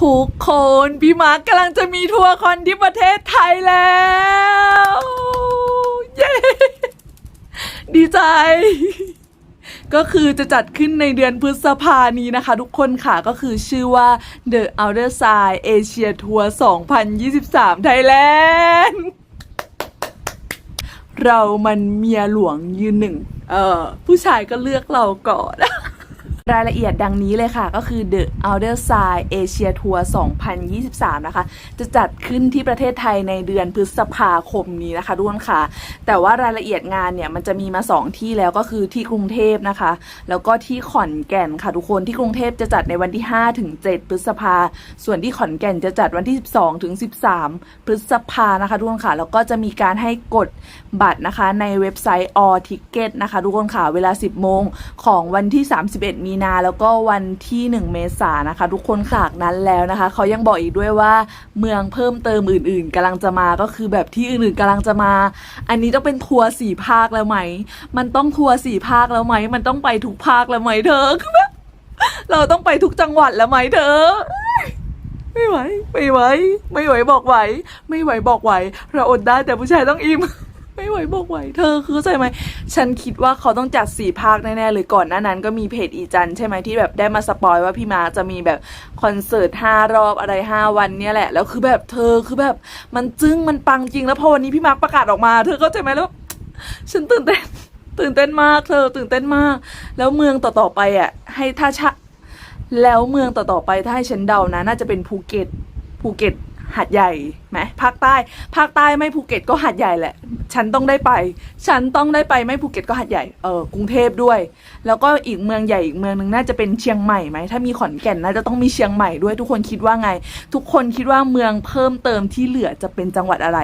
ทุกคนพี่มาร์กกำลังจะมีทัวร์คอนที่ประเทศไทยแล้ว เย้ ดีใจ ก็คือจะจัดขึ้นในเดือนพฤษภานี้นะคะ ทุกคนค่ะก็คือชื่อว่า The Outer Side Asia Tour 2023 Thailand เรามันเมียหลวงยืนหนึ่ง เออผู้ชายก็เลือกเราก่อน รายละเอียดดังนี้เลยค่ะ ก็คือ The Outer Side Asia Tour 2023 นะคะ จะจัดขึ้นที่ประเทศไทยในเดือนพฤษภาคมนี้นะคะทุกคนค่ะ แต่ว่ารายละเอียดงานเนี่ย มันจะมีมา 2 ที่แล้วก็คือที่กรุงเทพนะคะ แล้วก็ที่ขอนแก่นค่ะทุกคนที่กรุงเทพจะจัดในวันที่ 5 ถึง 7 พฤษภา ส่วนที่ขอนแก่นจะจัดวันที่ 12 ถึง 13 พฤษภานะคะทุกคนค่ะ แล้วก็จะมีการให้กดบัตรนะคะในเว็บไซต์ all ticket นะคะทุกคนค่ะ เวลา 10 โมงของวันที่ 31 มีนาแล้วก็วันที่ 1 เมษายนนะคะ ทุกคนค่ะจากนั้นแล้วนะคะเขายังบอกอีกด้วยว่าเมืองเพิ่มเติมอื่น ๆกำลังจะมาก็คือแบบที่อื่นๆกำลังจะมา อันนี้ต้องเป็นทัวร์สี่ภาคแล้วไหม มันต้องทัวร์สี่ภาคแล้วไหม มันต้องไปทุกภาคแล้วไหมเธอคือแบบเราต้องไปทุกจังหวัดแล้วไหมเธอไม่ไหว ไม่ไหว ไม่ไหวบอกไหว ไม่ไหวบอกไหว เราอดได้แต่ผู้ชายต้องอิ่ม ไม่ไหวบอกไหวเธอคือเข้าใจไหม ฉันคิดว่าเขาต้องจัดสี่ภาคแน่ๆเลยก่อนหน้านั้นก็มีเพจอีจันใช่ไหมที่แบบได้มาสปอยว่าพี่มาร์คจะมีแบบคอนเสิร์ตห้ารอบอะไรห้าวันเนี่ยแหละ แล้วคือแบบเธอคือแบบมันจึ้งมันปังจริง แล้วพอวันนี้พี่มาร์คประกาศออกมาเธอเข้าใจไหมแล้ว ฉันตื่นเต้นตื่นเต้นมาก เธอตื่นเต้นมาก แล้วเมืองต่อๆไปอะ ให้ถ้าชะแล้วเมืองต่อๆไปถ้าให้ฉันเดานะ น่าจะเป็นภูเก็ตภูเก็ตหาดใหญ่ไหมภาคใต้ ภาคใต้ไม่ภูเก็ตก็หาดใหญ่แหละ ฉันต้องได้ไป ฉันต้องได้ไปไม่ภูเก็ตก็หัดใหญ่เออกรุงเทพด้วย แล้วก็อีกเมืองใหญ่อีกเมืองหนึ่งน่าจะเป็นเชียงใหม่ไหมถ้ามีขอนแก่นน่าจะต้องมีเชียงใหม่ด้วยทุกคนคิดว่าไง ทุกคนคิดว่าเมืองเพิ่มเติมที่เหลือจะเป็นจังหวัดอะไร